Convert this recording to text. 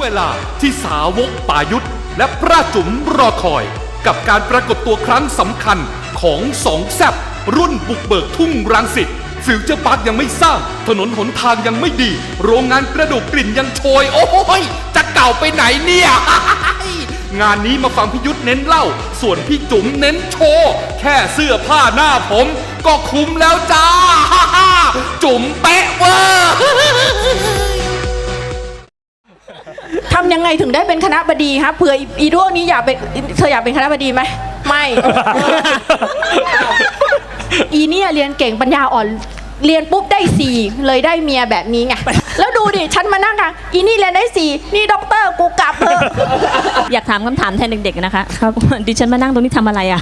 เวลาที่สาวกป่ายุทธและพระจุ๋มรอคอย กับการปรากฏตัวครั้งสำคัญของสองแซบรุ่นบุกเบิกทุ่งรังสิตฟิวเจอร์พาร์คยังไม่สร้าง ถนนหนทางยังไม่ดี โรงงานกระดูกกลิ่นยังโชย โอ้ยจะเก่าไปไหนเนี่ย งานนี้มาฟังพี่ยุทธเน้นเล่า ส่วนพี่จุ๋มเน้นโชว์ แค่เสื้อผ้าหน้าผม ก็คุ้มแล้วจ้า จุ๋มป ทำยังไงถึงได้เป็นคณะบดีครับเผื่ออีอีด้วงนี้อยากเป็นเธออยากเป็นคณะบดีไหมไม่ อีเนี่ยเรียนเก่งปัญญาอ่อนเรียนปุ๊บได้สี่เลยได้เมียแบบนี้ไงแล้วดูดิฉันมานั่งอะอีนี่เรียนได้สี่นี่ด็อกเตอร์กูกลับเถอะอยากถามคำถามแทนเด็กๆนะคะครับดิฉันมานั่งตรงนี้ทำอะไรอะ